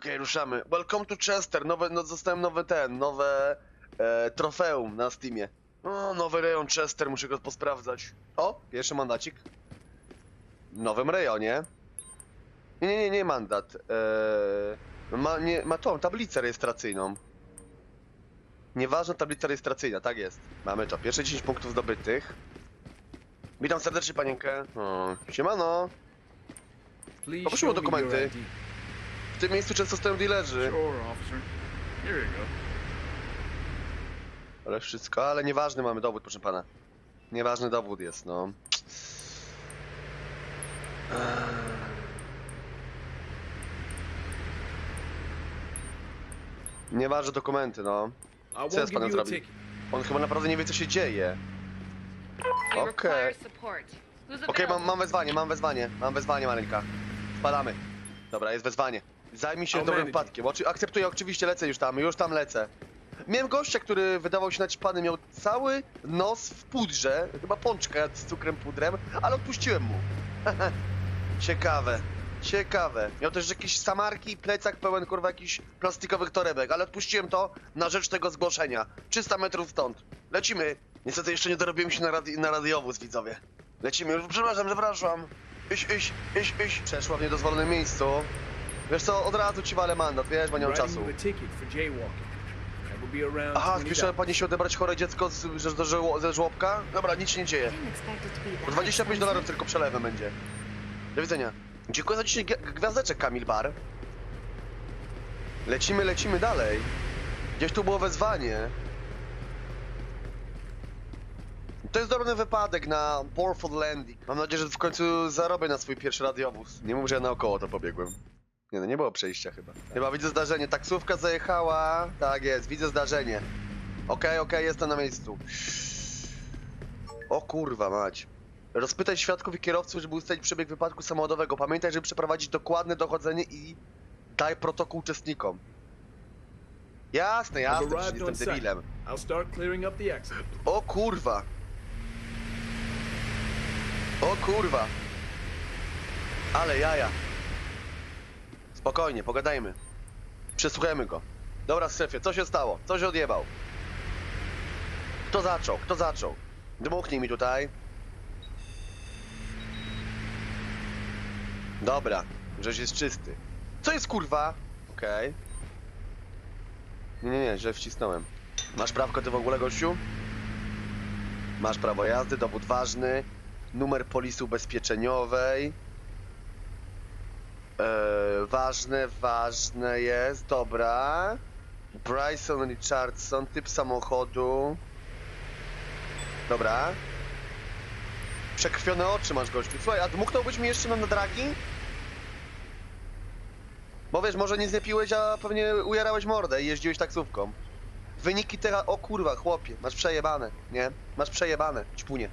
Okej, ruszamy. Welcome to Chester. Nowe, no, zostałem nowy ten, nowe e, trofeum na Steamie. O, nowy rejon Chester, muszę go posprawdzać. O, pierwszy mandacik. W nowym rejonie. Nie, nie, nie, nie mandat. E, ma, nie, ma tą tablicę rejestracyjną. Nieważna tablica rejestracyjna, tak jest. Mamy to. Pierwsze 10 punktów zdobytych. Witam serdecznie panienkę. O, siemano. Poproszę o dokumenty. W tym miejscu często stoją dealerzy. Ale wszystko, ale nieważny mamy dowód, proszę pana. Nieważny dowód jest, no. Eee. Nieważne dokumenty, no. Co ja z panem ticket. On chyba naprawdę nie wie, co się dzieje. Who's Okej, mam, mam wezwanie, mam wezwanie, mam wezwanie, maleńka. Spadamy. Dobra, jest wezwanie. Zajmij się dobrym wypadkiem. Oczy, akceptuję, oczywiście, lecę już tam, już tam lecę. Miałem gościa, który wydawał się naćpany, miał cały nos w pudrze, chyba pączka z cukrem pudrem, ale odpuściłem mu. Ciekawe, ciekawe. Miał też jakieś samarki i plecak pełen, kurwa, jakichś plastikowych torebek, ale odpuściłem to na rzecz tego zgłoszenia. 300 metrów stąd. Lecimy. Niestety jeszcze nie dorobiłem się na, radi na radiowóz, widzowie. Lecimy już, przepraszam, przepraszam. Iś, iś, iś, iś. Przeszła w niedozwolonym miejscu. Wiesz co, od razu ci walę mandat, wiesz, bo nie mam czasu. Aha, 20 spieszyła pani się odebrać chore dziecko z, że, ze żłobka? Dobra, nic się nie dzieje. Didn't expect it to be that 25 expensive. dolarów tylko przelewem będzie. Do widzenia. Dziękuję za dzisiaj gwi- gwiazdeczek, Kamil Bar. Lecimy, lecimy dalej. Gdzieś tu było wezwanie. To jest dobry wypadek na Portford Landing. Mam nadzieję, że w końcu zarobię na swój pierwszy radiowóz. Nie mów, że ja naokoło to pobiegłem. Nie no, nie było przejścia chyba. Chyba widzę zdarzenie. Taksówka zajechała. Tak jest, widzę zdarzenie. Okej, okej, jestem na miejscu. O kurwa mać. Rozpytaj świadków i kierowców, żeby ustalić przebieg wypadku samochodowego. Pamiętaj, żeby przeprowadzić dokładne dochodzenie i daj protokół uczestnikom. Jasne, jasne, przecież jestem debilem. I'll start clearing up the accident. O kurwa. O kurwa. Ale jaja. Spokojnie, pogadajmy. Przesłuchajmy go. Dobra, szefie, co się stało? Co się odjebał? Kto zaczął? Kto zaczął? Dmuchnij mi tutaj. Dobra, żeś jest czysty. Co jest kurwa? Okej. Nie, nie, nie, źle wcisnąłem. Masz prawko ty w ogóle, gościu? Masz prawo jazdy, dowód ważny, numer polisy ubezpieczeniowej. Eee, ważne, ważne jest, dobra. Bryson Richardson, typ samochodu. Dobra. Przekrwione oczy masz, gościu. Słuchaj, a dmuchnąłbyś mi jeszcze na dragi? Bo wiesz, może nie piłeś, a pewnie ujarałeś mordę i jeździłeś taksówką. Wyniki teraz, o kurwa, chłopie, masz przejebane, nie? Masz przejebane, ćpunie.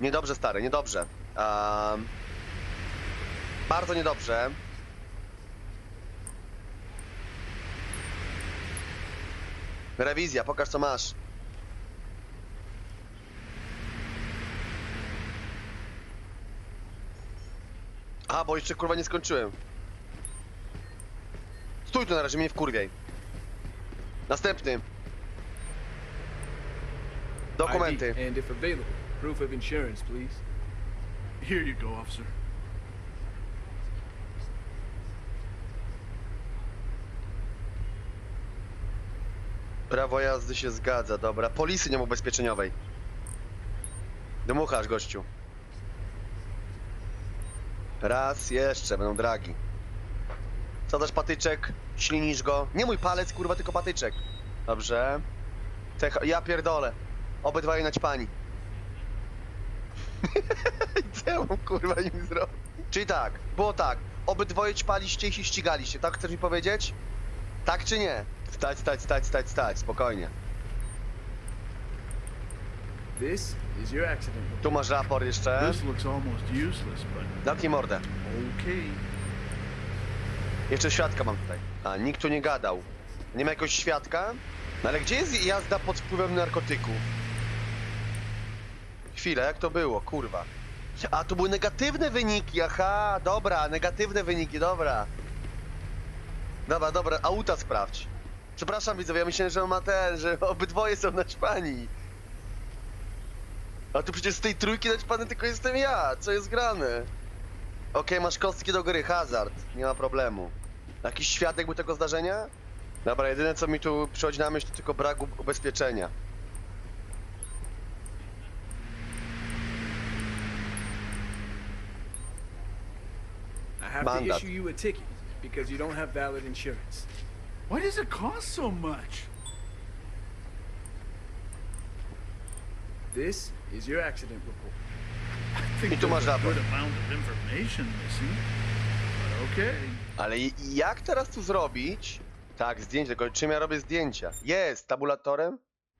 Niedobrze, stary, niedobrze. Um, bardzo niedobrze. Rewizja, pokaż co masz. A, bo jeszcze kurwa nie skończyłem. Stój tu na razie, mnie wkurwiaj. Następny. Dokumenty. ID, and if available, proof of insurance, please. Here you go, officer. Prawo jazdy się zgadza, dobra. Polisy nie ma ubezpieczeniowej. Dmuchasz, gościu. Raz, jeszcze, będą dragi. Co dasz patyczek? Ślinisz go. Nie mój palec, kurwa, tylko patyczek. Dobrze. Cecha, ja pierdolę. Obydwaj naćpani. Mam, kurwa, im zrobić? Czyli tak, było tak. Obydwoje ćpaliście i się ścigaliście, tak chcesz mi powiedzieć? Tak czy nie? Stać, stać, stać, stać, stać, spokojnie. This is your accident. Tu masz raport jeszcze. This looks almost useless, but Zamknij mordę. okay. Jeszcze świadka mam tutaj. A, nikt tu nie gadał. Nie ma jakiegoś świadka? No ale gdzie jest jazda pod wpływem narkotyków? Chwilę, jak to było, kurwa? A, to były negatywne wyniki, aha, dobra, negatywne wyniki, dobra. Dobra, dobra, auta sprawdź. Przepraszam widzowie, ja myślałem, że on ma ten, że obydwoje są naćpani. A tu przecież z tej trójki naćpany tylko jestem ja, co jest grane? Okej, masz kostki do gry, hazard, nie ma problemu. Jakiś świadek był tego zdarzenia? Dobra, jedyne co mi tu przychodzi na myśl to tylko brak ubezpieczenia. I have Mandat. to issue you a ticket because you don't have valid insurance. Why does it cost so much? This is your accident report. I think I tu masz raport. good amount of information missing. But okay. Ale i- jak teraz tu zrobić? Tak, zdjęcie, tylko czym ja robię zdjęcia? Jest, tabulatorem?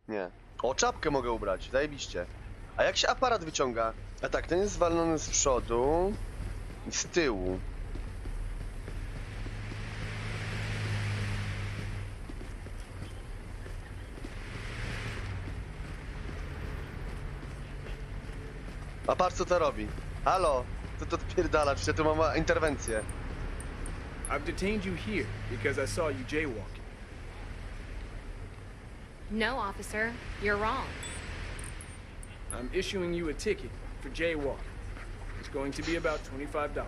Nie. O, czapkę mogę ubrać, zajebiście. A jak się aparat wyciąga? A tak, ten jest zwalony z przodu i z tyłu. A patrz co to robi. Halo, co to odpierdala? Przecież tu mam interwencję. I've detained you here because I saw you jaywalking. No, officer. You're wrong. I'm issuing you a ticket for jaywalking. It's going to be about $25.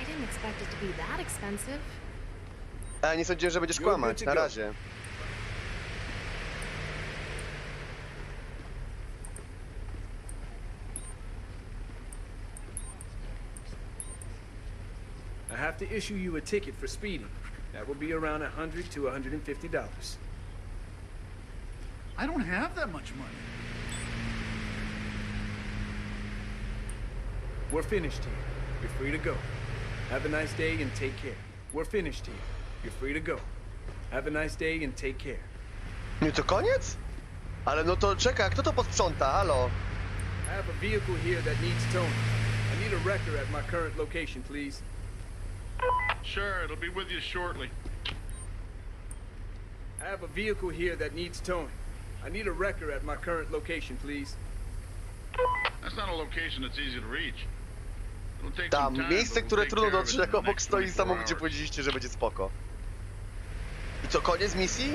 I didn't expect it to be that expensive. A nie sądziłem, że będziesz You're kłamać. to Na go. razie. Have to issue you a ticket for speeding. That will be around 100 to $150. I don't have that much money. We're finished here. You're free to go. Have a nice day and take care. We're finished here. You're free to go. Have a nice day and take care. Nie, to koniec? Ale no to czekaj, kto to posprząta? Halo? I have a vehicle here that needs towing. I need a wrecker at my current location, please. Sure, it'll be with you shortly. I have a vehicle here that needs towing. I need a wrecker at my current location, please. That's not a location that's easy to reach. It'll take Tam, time, miejsce, but we'll które take trudno care of it dotrzeć, in jak obok next stoi 24 samochód, gdzie hours. powiedzieliście, że będzie spoko. I co, koniec misji?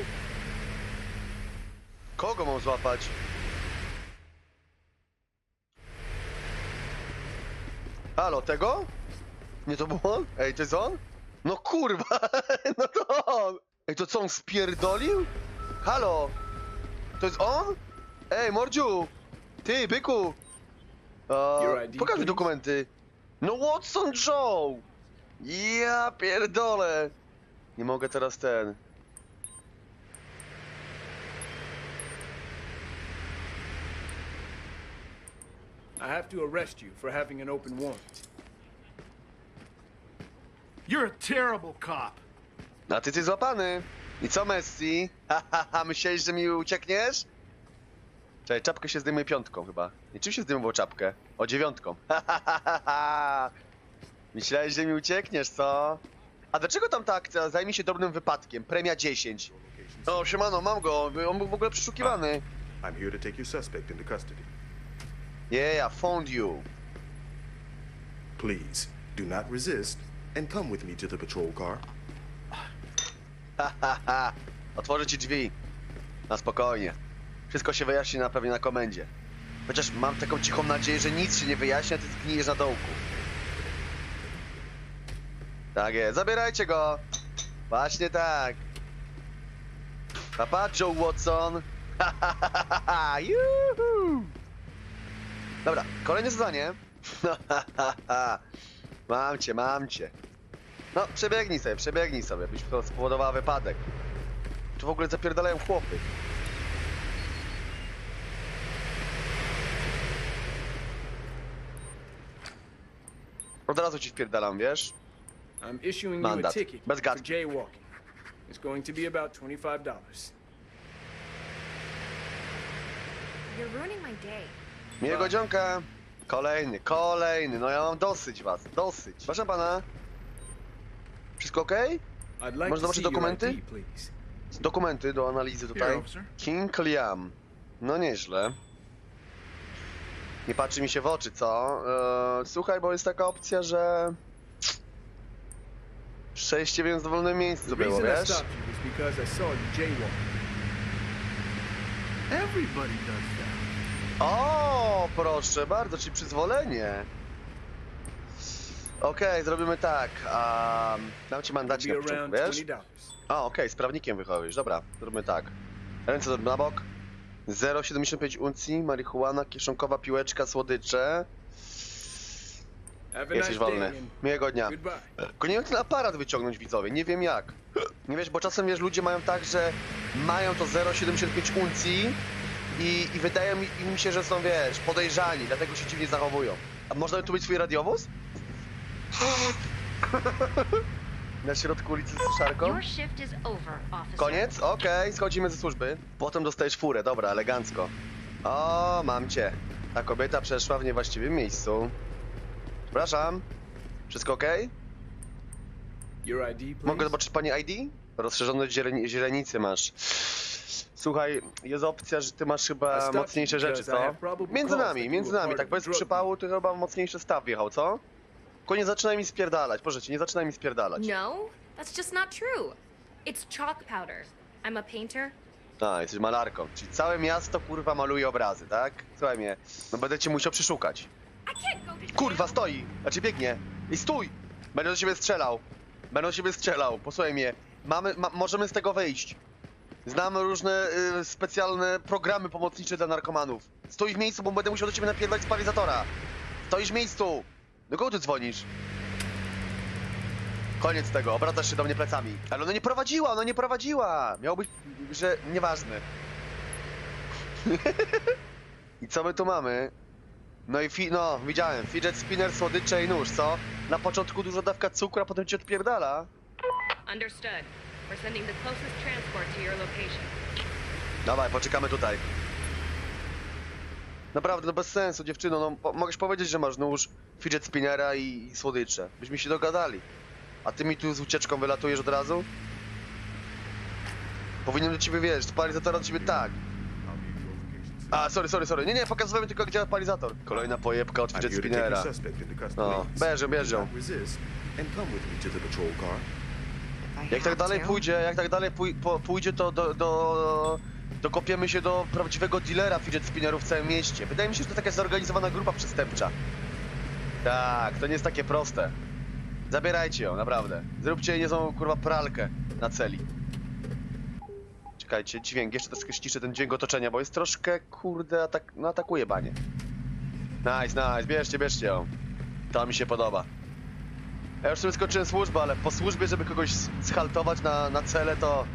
Kogo mam złapać? Halo, tego? Nie to był on? Ej, to jest on? No kurwa, no to on! Ej, to co, on spierdolił? Halo? To jest on? Ej, mordziu! Ty, byku! Your E, ID, pokaż mi please. dokumenty. No Watson Joe! Ja pierdolę! Nie mogę teraz ten. I have to arrest you for having an open warrant. You're a terrible cop. A ty jesteś złapany. I co Messi? Ha, ha, ha, myślałeś, że mi uciekniesz? Czekaj, czapkę się zdejmuje piątką chyba. I czym się zdejmowało czapkę? O dziewiątką. Ha, ha, ha, ha, ha. Myślałeś, że mi uciekniesz, co? A dlaczego tam ta akcja zajmie się drobnym wypadkiem? Premia 10. O, siemano, mam go. On był w ogóle przeszukiwany. I'm here to take your suspect into custody. Yeah, I found you. Please, do not resist and come with me to the patrol car. Otworzę ci drzwi. Na spokojnie. Wszystko się wyjaśni na pewnie na komendzie. Chociaż mam taką cichą nadzieję, że nic się nie wyjaśni, ty zgnijesz na dołku. Tak jest, zabierajcie go! Właśnie tak. Papa Joe Watson. Juhu. Dobra, kolejne zadanie. Mam cię, mam cię. No, przebiegnij sobie, przebiegnij sobie, byś to spowodowała wypadek. Tu w ogóle zapierdalają chłopy. Od razu ci wpierdalam, wiesz? I'm issuing you a Mandat. ticket Bez for gadki. jaywalking. It's going to be about $25. You're ruining my day. Miłego dzionka. Kolejny, kolejny, no ja mam dosyć was, dosyć. Proszę pana. Wszystko like Można zobaczyć dokumenty? Dokumenty do analizy tutaj. King Liam. No nieźle. Nie patrzy mi się w oczy, co? Eee, słuchaj, bo jest taka opcja, że... Przejście w dowolnym miejscu było, wiesz? O, proszę bardzo, czyli przyzwolenie. Okej, zrobimy tak. Um, dam ci mandacik na początku, wiesz? A, okej, z prawnikiem wychowisz. Dobra, zróbmy tak. Ręce na bok. 0,75 uncji, marihuana, kieszonkowa piłeczka, słodycze. Jesteś wolny. Miłego dnia. Tylko nie wiem, ten aparat wyciągnąć widzowie, nie wiem jak. Nie wiesz, bo czasem wiesz, ludzie mają tak, że mają to 0,75 uncji i, i wydaje mi, im się, że są, wiesz, podejrzani, dlatego się dziwnie zachowują. A można tu być swój radiowóz? Na środku ulicy z szarką? Your shift is over, officer. Koniec? Okej, schodzimy ze służby. Potem dostajesz furę, dobra, elegancko. O, mam cię. Ta kobieta przeszła w niewłaściwym miejscu. Przepraszam. Wszystko okej? Your ID, please. Mogę zobaczyć pani ID? Rozszerzone źreni- źrenicy masz. Słuchaj, jest opcja, że ty masz chyba mocniejsze rzeczy, co? Między nami, między nami, tak bez przypału, ty chyba mocniejszy staw wjechał, co? Tylko nie zaczynaj mi spierdalać, proszę cię, nie zaczynaj mi spierdalać. No, that's just not true. It's chalk powder. I'm a painter. A, jesteś malarką, czyli całe miasto kurwa maluje obrazy, tak? Słuchaj mnie, no będę cię musiał przeszukać. I can't go to Kurwa, stoi! Znaczy biegnie. I stój! Będę do siebie strzelał. Będę do siebie strzelał. Posłuchaj mnie. Mamy, ma, możemy z tego wyjść. Znam różne y, specjalne programy pomocnicze dla narkomanów. Stój w miejscu, bo będę musiał do ciebie napierdać z parizatora. Stoisz w miejscu! Do kogo ty dzwonisz? Koniec tego, obracasz się do mnie plecami. Ale ona nie prowadziła, ona nie prowadziła! Miało być, że nieważne. I co my tu mamy? No i fi no, widziałem. Fidget spinner, słodycze i nóż, co? Na początku dużo dawka cukru, a potem ci odpierdala. Understood. We're sending the closest transport to your location. Dawaj, poczekamy tutaj. Naprawdę, no bez sensu, dziewczyno, no po mogłeś powiedzieć, że masz nóż, fidget spinnera i, i słodycze. Byśmy się dogadali. A ty mi tu z ucieczką wylatujesz od razu? Powinien do ciebie, wiesz, z palizatora do ciebie tak. A, sorry, sorry, sorry. Nie, nie, pokazywałem tylko, jak działa palizator. Kolejna pojebka od I'm fidget here to take your spinnera. suspect into custody. No, bierze, Do bierze. not resist and come with me to the patrol car. Jak tak dalej pójdzie, jak tak dalej pój po pójdzie, to do, do, dokopiemy się do prawdziwego dealera fidget spinnerów w całym mieście. Wydaje mi się, że to taka zorganizowana grupa przestępcza. Tak, to nie jest takie proste. Zabierajcie ją, naprawdę. Zróbcie niezłą kurwa pralkę na celi. Czekajcie, dźwięk, jeszcze troszkę ściszę ten dźwięk otoczenia, bo jest troszkę, kurde, atak no atakuje banie. Nice, nice, bierzcie, bierzcie ją. To mi się podoba. Ja już sobie skończyłem służbę, ale po służbie, żeby kogoś schaltować na, na cele, to...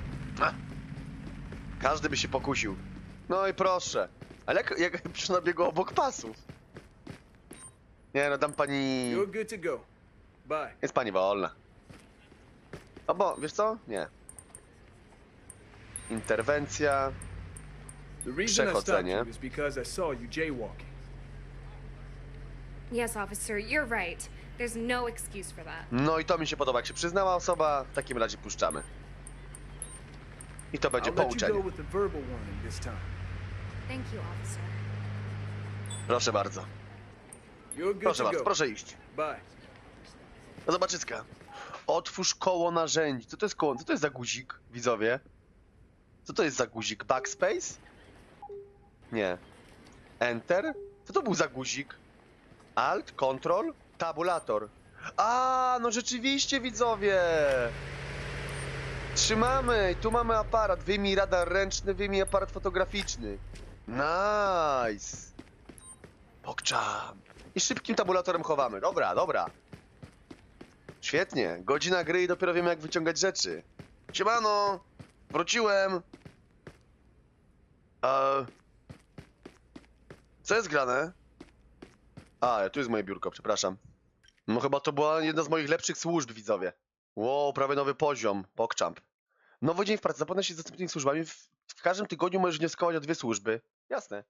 Każdy by się pokusił. No i proszę. Ale jak, jak przynabiegło obok pasów? Nie no, dam pani... You're good to go. Bye. Jest pani wolna. O bo, wiesz co? Nie. Interwencja. The reason I stopped Przechodzenie. you is because I saw you jaywalking. Yes, officer, you're right. There's no excuse for that. No i to mi się podoba. Jak się przyznała osoba, w takim razie puszczamy. I to będzie pouczenie. Proszę bardzo. Proszę bardzo, proszę iść. No zobaczyska. Otwórz koło narzędzi. Co to jest koło? Co to jest za guzik, widzowie? Co to jest za guzik? Backspace? Nie. Enter? Co to był za guzik? Alt? Control? Tabulator. A, no rzeczywiście, widzowie! Trzymamy! Tu mamy aparat. Wyjmij radar ręczny, wyjmij aparat fotograficzny. Nice! Pokczam. I szybkim tabulatorem chowamy. Dobra, dobra. Świetnie. Godzina gry i dopiero wiemy jak wyciągać rzeczy. Siemano! Wróciłem! Eee... Co jest grane? A, tu jest moje biurko, przepraszam. No chyba to była jedna z moich lepszych służb, widzowie. Wow, prawie nowy poziom. Pokczamp. Nowy dzień w pracy. Zapoznaj się z dostępnymi służbami. W, każdym tygodniu możesz wnioskować o dwie służby. Jasne.